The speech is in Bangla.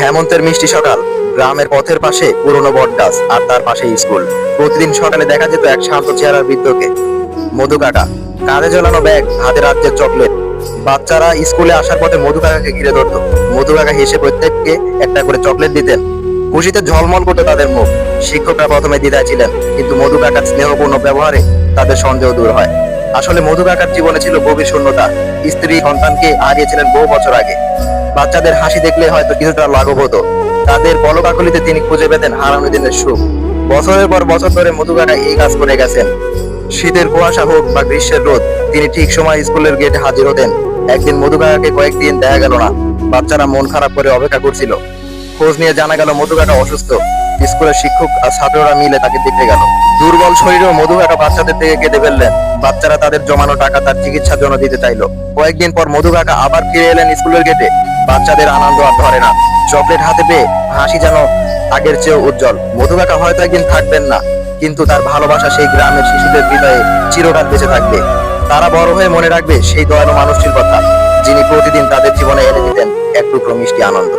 হেমন্তের মিষ্টি সকাল। গ্রামের পথের পাশে পুরনো বটগাছ আর তার পাশে স্কুল। প্রতিদিন সকালে দেখা যেত এক শান্ত চেহারার বৃদ্ধকে। মধু কাকা, কাঁধে ঝোলানো ব্যাগ, হাতে রাজ্যের চকলেট। বাচ্চারা স্কুলে আসার পথে মধু কাকাকে ঘিরে ধরতো। মধু কাকা হেসে প্রত্যেককে একটা করে চকলেট দিতেন। খুশিতে ঝলমল করতো তাদের মুখ। শিক্ষকরা প্রথমে দ্বিধায় ছিলেন, কিন্তু মধু কাকার স্নেহপূর্ণ ব্যবহারে তাদের সন্দেহ দূর হয়। আসলে মধু কাকার জীবনে ছিল গভীর শূন্যতা। স্ত্রী সন্তানকে হারিয়েছিলেন বহু বছর আগে। বাচ্চাদের হাসি দেখলে হয়তো কিছুটা লাঘব হতো। তাদের পলকাকলিতে তিনি খুঁজে পেতেন হারানো দিনের সুখ। বছরের পর বছর ধরে মধু কাকা এই কাজ করে গেছেন। শীতের কুয়াশা হোক বা গ্রীষ্মের রোদ, তিনি ঠিক সময় স্কুলের গেটে হাজির হতেন। একদিন মধু কাকাকে কয়েকদিন দেখা গেল না। বাচ্চারা মন খারাপ করে অপেক্ষা করছিল। খোঁজ নিয়ে জানা গেল মধু কাকা অসুস্থ। স্কুলের শিক্ষক আর ছাত্ররা মিলে তাকে দেখতে গেল। দুর্বল শরীরেও মধু কাকা বাচ্চাদের থেকে কেটে ফেললেন। বাচ্চারা তাদের জমানো টাকা তার চিকিৎসার জন্য দিতে চাইলো। কয়েকদিন পর মধু কাকা আবার ফিরে এলেন স্কুলের গেটে। বাচ্চাদের আনন্দ আর ধরে না। চকলেট হাতে পেয়ে হাসি যেন আগের চেয়েও উজ্জ্বল। মধু কাকা হয়তো একদিন থাকবেন না, কিন্তু তার ভালোবাসা সেই গ্রামের শিশুদের হৃদয়ে চিরকাল বেঁচে থাকবে। তারা বড় হয়ে মনে রাখবে সেই দয়ালু মানুষটির কথা, যিনি প্রতিদিন তাদের জীবনে এনে দিতেন এক টুকরো মিষ্টি আনন্দ।